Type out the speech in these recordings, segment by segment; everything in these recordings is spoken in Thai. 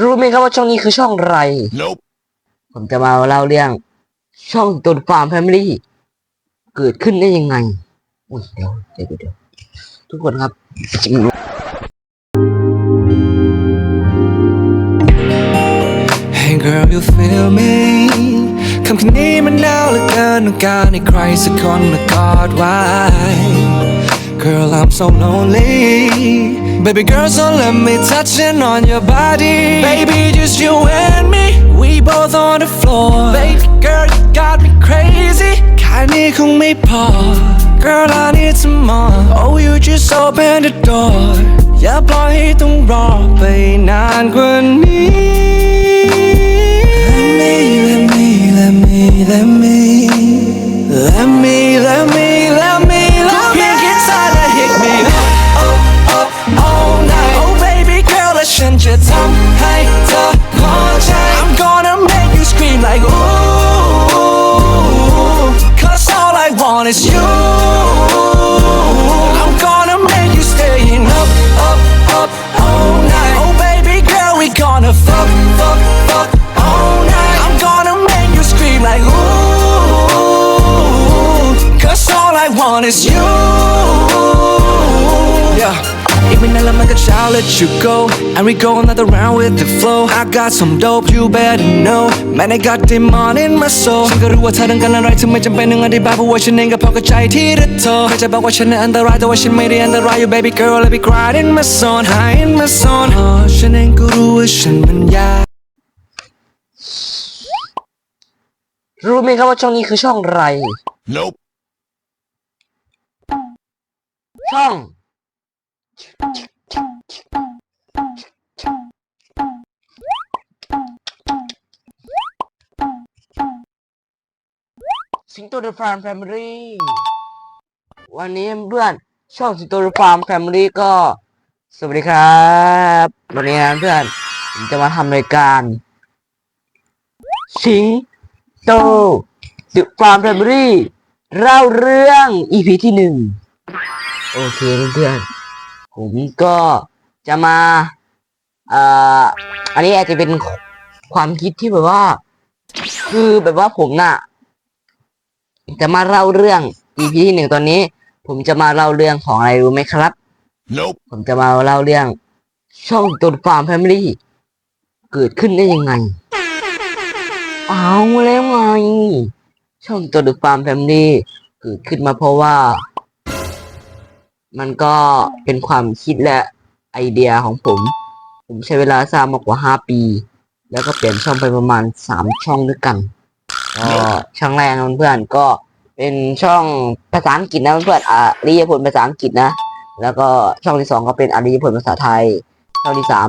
รู้ไหมครับว่าช่องนี้คือช่องอะไร Nope. ผมจะมาเล่าเรื่อง ช่องตุนฟาร์มแฟมิลี่เกิดขึ้นได้ยังไงอุ้ยเดี๋ยวเดี๋ยวเดี๋ยวทุกคนครับ Hey girl you feel me คำคืนนี้มันหนาวเหลือเกินต้องการให้ใครสักคนมากอดไว้ Girl I'm so lonely Baby girl so let me touching on your body Baby just you and me We both on the floor Baby girl you got me crazy แค่นี้คงไม่พอ Girl I need some more Oh you just open the door อย่าปล่อยให้ต้องรอไปนานกว่านี้ all I want is you. Yeah. อีกไม่นานแล้วมันก็เช้า let you go and we go another round with the flow I got some dope you better know man I got demon in my soul ฉันก็รู้ว่าเธอต้องการอะไรถึงไม่จำเป็นต้องอธิบายเพราะว่าฉันเองก็พอกระใจที่เธอโทรใครจะบอกว่าฉันนั้นอันตรายแต่ว่าฉันไม่ได้อันตราย you baby girl let me cry in my zone high in my zone อ๋อฉันเองก็รู้ว่าฉันมันยากรู้ไหมครับว่าช่องนี้คือช่องอะไร Nope. ช่อง สิงโตเดอะฟาร์มแฟมิลี่วันนี้เพื่อนช่องสิงโตเดอะฟาร์มแฟมิลี่ก็ สวัสดีครับ วันนี้นะเพื่อนผมจะมาทำรายการสิงโตเดอะฟาร์มแฟมิลี่เล่าเรื่อง EP ที่หนึ่ง โอเคเพื่อนๆผมก็จะมาเอ่ออันนี้อาจจะเป็นความคิดที่แบบว่า คือแบบว่าผมน่ะ จะมาเล่าเรื่อง EP ที่หนึ่งตอนนี้ ผมจะมาเล่าเรื่องของอะไรรู้ไหมครับ Nope. ผมจะมาเล่าเรื่อง ช่องตุนฟาร์มแฟมิลี่เกิดขึ้นได้ยังไง เอาแล้วไงช่องตุนฟาร์มแฟมิลี่เกิดขึ้นมาเพราะว่า มันก็เป็นความคิดและไอเดียของผม ผมใช้เวลาสร้างมากกว่าห้าปี แล้วก็เปลี่ยนช่องไปประมาณสามช่องด้วยกันก็ช่องแรกนะเพื่อนก็เป็นช่องภาษาอังกฤษนะเพื่อนอ่าริยพลภาษาอังกฤษนะ แล้วก็ช่องที่สองก็เป็นอาริยพลภาษาไทย ช่องที่สาม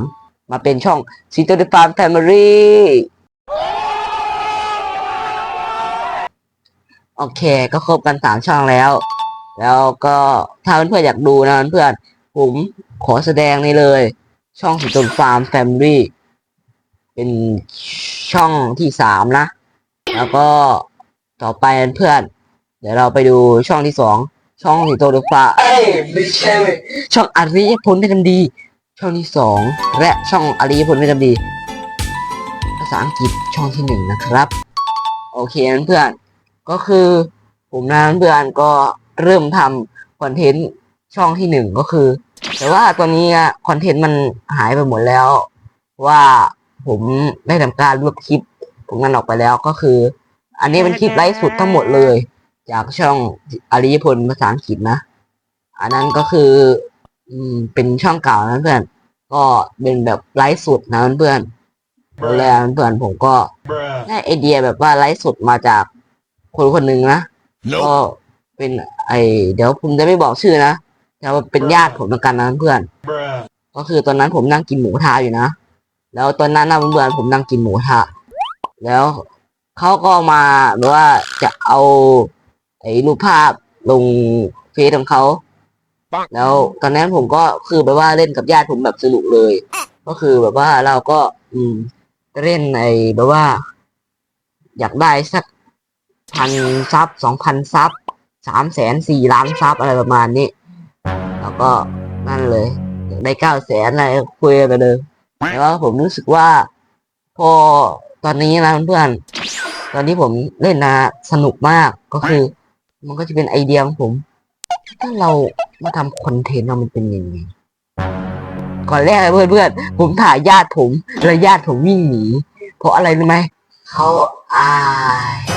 มาเป็นช่องซีโตเดฟาร์มแฟมิลี่โอเค ก็ครบกันสามช่องแล้ว แล้วก็ถ้าเพื่อนๆอยากดูนะเพื่อนผมขอแสดงนี่เลย ช่องซีโตฟาร์มแฟมิลี่เป็นช่องที่สามนะ แล้วก็ต่อไปเพื่อน เดี๋ยวเราไปดูช่องที่สองช่องสิโตเดฟ้าเอ้ยไม่ใช่เว้ยช่องอริยพลเพชรดำดี ช่องที่สองและช่องอริยพลเพชรดำดี ภาษาอังกฤษช่องที่หนึ่งนะครับ โอเคเพื่อนก็คือผมนะเพื่อนก็ เริ่มทำคอนเทนต์ช่องที่หนึ่งก็คือ แต่ว่าตอนนี้คอนเทนต์มันหายไปหมดแล้ว ว่าผมได้ทำการลบคลิปผมนั้นออกไปแล้วก็คือ อันนี้เป็นคลิปไลฟ์สดทั้งหมดเลย จากช่องอริยพลภาษาอังกฤษนะ อันนั้นก็คือ อืมเป็นช่องเก่านะเพื่อน ก็เป็นแบบไลฟ์สดนะเพื่อนแล้วเพื่อนผมก็ได้ไอเดียแบบว่าไลฟ์สดมาจากคนคนหนึ่งนะก็ Nope. เป็นไอเดี๋ยวผมจะไม่บอกชื่อนะแต่ว่าเป็นญาติผมเหมือนกันนะเพื่อน ก็คือตอนนั้นผมนั่งกินหมูทะอยู่นะ แล้วตอนนั้นนะเพื่อนๆผมนั่งกินหมูทะแล้วเขาก็มาแบบว่าจะเอาไอ้รูปภาพลงเฟซของเขา แล้วตอนนั้นผมก็คือแบบว่าเล่นกับญาติผมแบบสนุกเลย ก็คือแบบว่าเราก็ อืมเล่นไอ้แบบว่า อยากได้สักพันซับสองพันซับ สามแสนสี่ล้านซับอะไรประมาณนี้ แล้วก็นั่นเลยได้เก้าแสนอะไรคุยกันไปเลยแต่ว่าผมรู้สึกว่า พอตอนนี้นะเพื่อนตอนที่ผมเล่นนะสนุกมากก็คือ มันก็จะเป็นไอเดียของผม ถ้าเรามาทำคอนเทนต์เรามันเป็นยังไงก่อนแรกเลยเพื่อนๆผมถ่ายญาติผม แล้วญาติผมวิ่งหนี เพราะอะไรรู้ไหมเขาอาย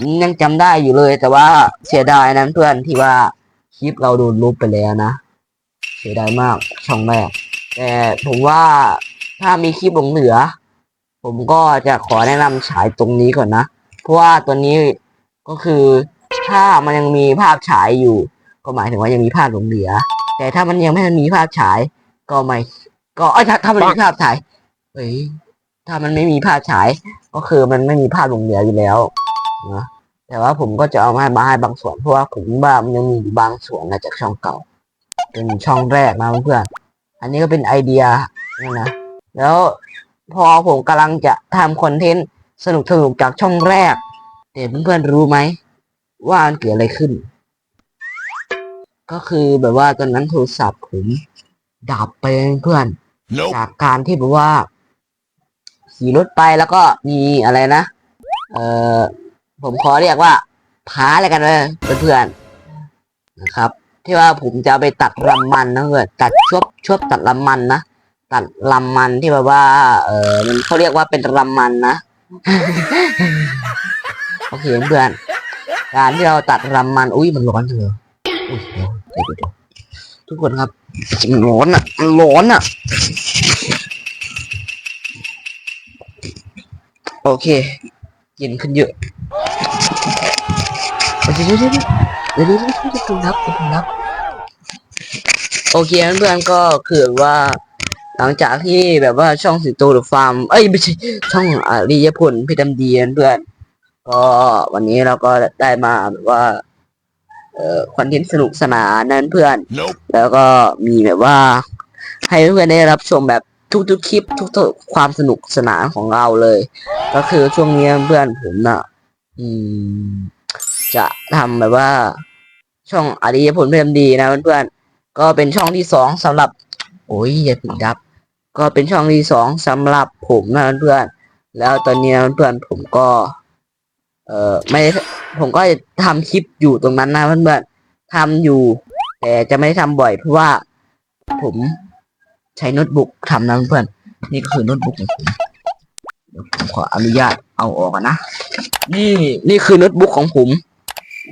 ผมยังจำได้อยู่เลย แต่ว่าเสียดายนะเพื่อนที่ว่าคลิปเราโดนลบไปแล้วนะ เสียดายมากช่องแรกแต่ผมว่าถ้ามีคลิปหลงเหลือ ผมก็จะขอแนะนำฉายตรงนี้ก่อนนะ เพราะว่าตัวนี้ก็คือถ้ามันยังมีภาพฉายอยู่ ก็หมายถึงว่ายังมีภาพหลงเหลือ แต่ถ้ามันยังไม่ทันมีภาพฉาย ก็ไม่ก็เอ้ถ้าถ้ามันมีภาพฉายเฮ้ยถ้ามันไม่มีภาพฉาย ก็คือมันไม่มีภาพหลงเหลืออยู่แล้ว นะแต่ว่าผมก็จะเอามาให้มาให้บางส่วนเพราะว่าผมว่ามันยังมีอยู่บางส่วนนะจากช่องเก่า เป็นช่องแรกนะเพื่อนๆอันนี้ก็เป็นไอเดียนะนะแล้วพอผมกำลังจะทำคอนเทนต์สนุกสนุกๆจากช่องแรกแต่เพื่อนๆรู้ไหมว่ามันเกิดอะไรขึ้น ก็คือแบบว่าตอนนั้นโทรศัพท์ผมดับไปเพื่อน Nope. จากการที่แบบว่าขี่รถไปแล้วก็มีอะไรนะ เออ ผมขอเรียกว่าพาอะไรกันเลยเพื่อนๆนะครับ ที่ว่าผมจะไปตัดลำมันนะเพื่อนตัดชวบชวบตัดลำมันนะตัดลำมันที่แบบว่า เออมันเขาเรียกว่าเป็นลำมันนะโอเคเพื่อนการที่เราตัดลำมันอุ้ยมันร้อนเลยอุ้ยเดี๋ยวเดี๋ยวทุกคนครับมันร้อนอะมันร้อนอะ โอเคเย็นขึ้นเยอะ เดี๋ยวเดี๋ยวเดี๋ยวเดี๋ยวเดี๋ยวเดี๋ยวคุณรับคุณรับโอเคเพื่อนก็คือว่า หลังจากที่แบบว่าช่องสิงโตหรือฟาร์มเอ้ยไม่ใช่ช่องอาริยพลพิดำดีเพื่อนก็วันนี้เราก็ได้มาแบบว่าเอ่อคอนเทนต์สนุกสนานนั้นเพื่อน Nope. แล้วก็มีแบบว่า ให้เพื่อนได้รับชมแบบทุกๆคลิปทุกๆความสนุกสนานของเราเลย ก็คือช่วงนี้เพื่อนผมน่ะ อืม จะทำแบบว่า ช่องอริยผลเพื่อนดีนะเพื่อนๆก็เป็นช่องที่สองสำหรับ โอ้ยอย่าผิดดับ ก็เป็นช่องที่สองสำหรับผมนะเพื่อนๆแล้วตอนนี้นะเพื่อนๆผมก็ เอ่อไม่ผมก็จะทำคลิปอยู่ตรงนั้นนะเพื่อนๆทำอยู่ แต่จะไม่ได้ทำบ่อยเพราะว่าผมใช้โน้ตบุ๊กทำนะเพื่อนๆนี่ก็คือโน้ตบุ๊กของผมผมขออนุญาตเอาออกนนะนี่นี่คือโน้ตบุ๊กของผม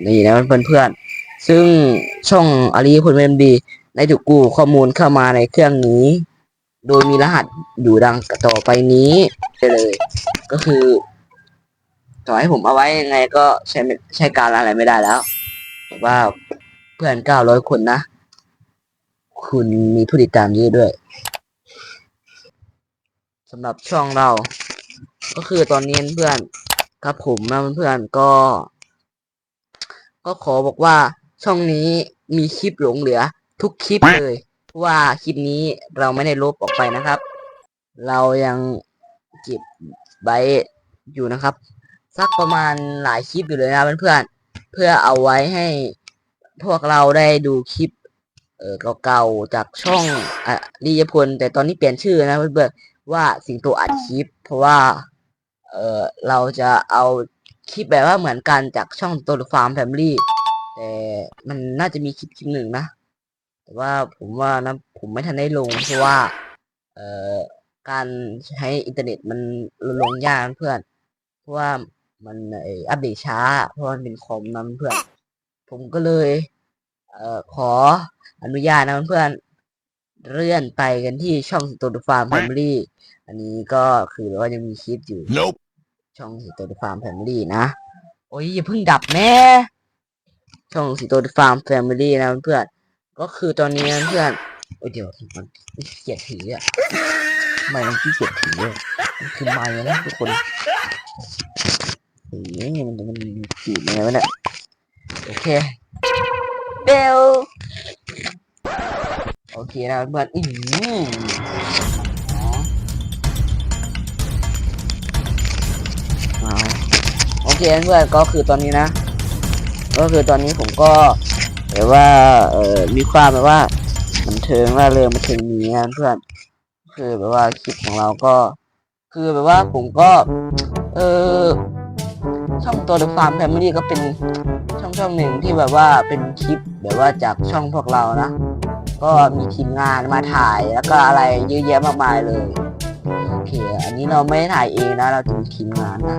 นี่นะเพื่อนเพื่อนๆ ซึ่งช่องอารีพลเอ็มดีได้ถูกกู้ข้อมูลเข้ามาในเครื่องนี้ โดยมีรหัสอยู่ดังต่อไปนี้ได้เลย ก็คือ ต่อให้ผมเอาไว้ยังไงก็ใช้ใช้การอะไรไม่ได้แล้วแต่ว่าเพื่อนเก้าร้อยคนนะ คุณมีผู้ติดตามเยอะด้วยสำหรับช่องเรา ก็คือตอนนี้เพื่อนครับผมนะเพื่อนก็ ก็ขอบอกว่าช่องนี้มีคลิปหลงเหลือ ทุกคลิปเลยเพราะว่าคลิปนี้เราไม่ได้ลบออกไปนะครับ เรายังเก็บไว้อยู่นะครับ สักประมาณหลายคลิปอยู่เลยนะเพื่อนๆเพื่อเอาไว้ให้พวกเราได้ดูคลิปเออเก่าๆจากช่องอรียพลแต่ตอนนี้เปลี่ยนชื่อนะเพื่อนๆว่าสิงโตอัดคลิป เพราะว่าเออเราจะเอา คลิปแบบว่าเหมือนกันจากช่องตัวฟาร์มแฟมลี่แต่มันน่าจะมีคลิปคลิปหนึ่งนะ แต่ว่าผมว่านะผมไม่ทันได้ลงเพราะว่า เอ่อการใช้อินเทอร์เน็ตมันลงยากเพื่อน เพราะว่ามันอัปเดตช้า เพราะมันเป็นคอมนะเพื่อน ผมก็เลย เอ่อขออนุญาตนะเพื่อนเลื่อนไปกันที่ช่องตัวฟาร์มแฟมิลี่อันนี้ก็คือว่ายังมีคลิปอยู่ Nope. ช่องสีโตดฟาร์มแฟมิลี่นะ โอ้ยอย่าเพิ่งดับแม่ช่องสีโตดฟาร์มแฟมิลี่นะเพื่อนก็คือตอนนี้เพื่อนโอ้ยเดี๋ยวมันเกียจถืออะไมมันขี้เกียจถือะคือไม้นะทุกคนเฮ้ยมันมันจีบยังไงวะเนี่ยโอเคเบลโอเคนะเพื่อนอืม เคเพื่อนก็คือตอนนี้นะ ก็คือตอนนี้ผมก็แบบว่าเออมีความแบบว่าบันเทิงว่าเริงบันเทิงมีนะเพื่อน คือแบบว่าคลิปของเราก็ คือแบบว่าผมก็ เออช่องตัวเดอะฟาร์มแฟมิลี่ก็เป็นช่องช่องหนึ่งที่แบบว่าเป็นคลิปแบบว่าจากช่องพวกเรานะ ก็มีทีมงานมาถ่ายแล้วก็อะไรเยอะแยะมากมายเลย โอเค อันนี้เราไม่ได้ถ่ายเองนะ เราจะมีทีมงานนะ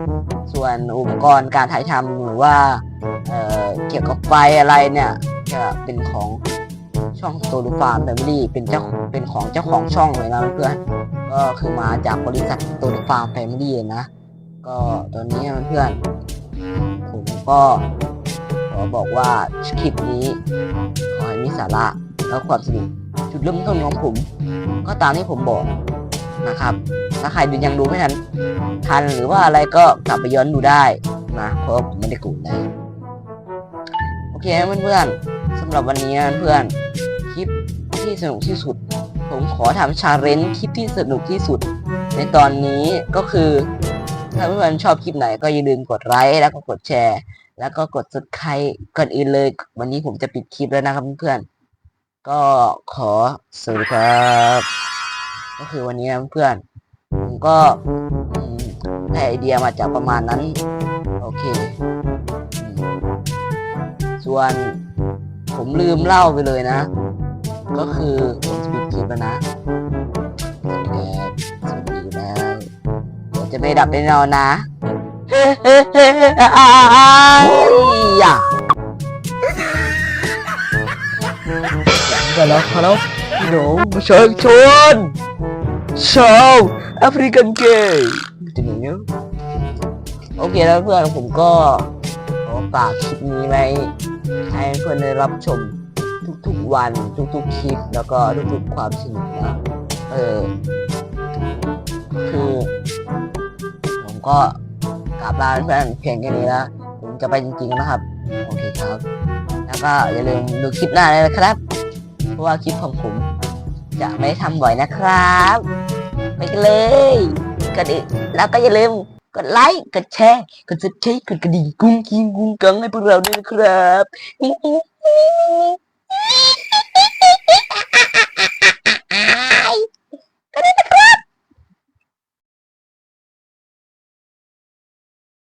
ส่วนอุปกรณ์การถ่ายทำหรือว่าเอ่อเกี่ยวกับไฟอะไรเนี่ยจะเป็นของช่องโตลูฟาร์มแฟมิลี่เป็นเจ้าเป็นของเจ้าของช่องเลยนะเพื่อนก็คือมาจากบริษัทโตลูฟาร์มแฟมิลี่นะ ก็ตอนนี้เพื่อนผมก็ขอบอกว่าคลิปนี้ขอให้มีสาระและความสนุกจุดเริ่มต้นของผม ก็ตามที่ผมบอก นะครับ ถ้าใครยังดูไม่ทันทันหรือว่าอะไรก็กลับไปย้อนดูได้นะเพราะผมไม่ได้กูดนะโอเคเพื่อนๆสำหรับวันนี้เพื่อนคลิปที่สนุกที่สุด ผมขอทำชาเลนจ์คลิปที่สนุกที่สุด ในตอนนี้ก็คือถ้าเพื่อนๆชอบคลิปไหนก็อย่าลืมกดไลค์แล้วก็กดแชร์ แล้วก็กด subscribe ก่อนอื่นเลย วันนี้ผมจะปิดคลิปแล้วนะครับเพื่อนๆก็ขอสวัสดีครับ ก็คือวันนี้นะเพื่อนผมก็ได้ไอเดียมาจากประมาณนั้น โอเค ส่วนผมลืมเล่าไปเลยนะ ก็คือผมจะปิดคลิปแล้วนะสวัสดีครับสวัสดีแล้วเดี๋ยวจะไม่ดับแน่นอนนะเฮ้เฮ้เฮ้อ้ายอย่าก็แล้วครับพี่น้องประชาชนชาวน เกย์จะอย่างเงี้ยโอเคแล้วเพื่อนผมก็ขอฝากคลิปนี้ไว้ให้เพื่อนได้รับชมทุกๆวันทุกๆคลิปแล้วก็ทุกๆความสนุกนะเออคือผมก็กลับลาเพื่อนเพียงแค่นี้แล้วผมจะไปจริงๆนะครับ โอเคครับ แล้วก็อย่าลืมดูคลิปหน้าเลยนะครับ เพราะว่าคลิปของผมจะไม่ทำบ่อยนะครับ ไปกันเลยก่อนนแล้วก็อย่าลืมกดไลค์ กดแชร์ กดซับสไครต์กดกระดิ่งกุ้งกิ้งกุ้งกังให้พวกเราด้วยนะครับก็ได้นะครับ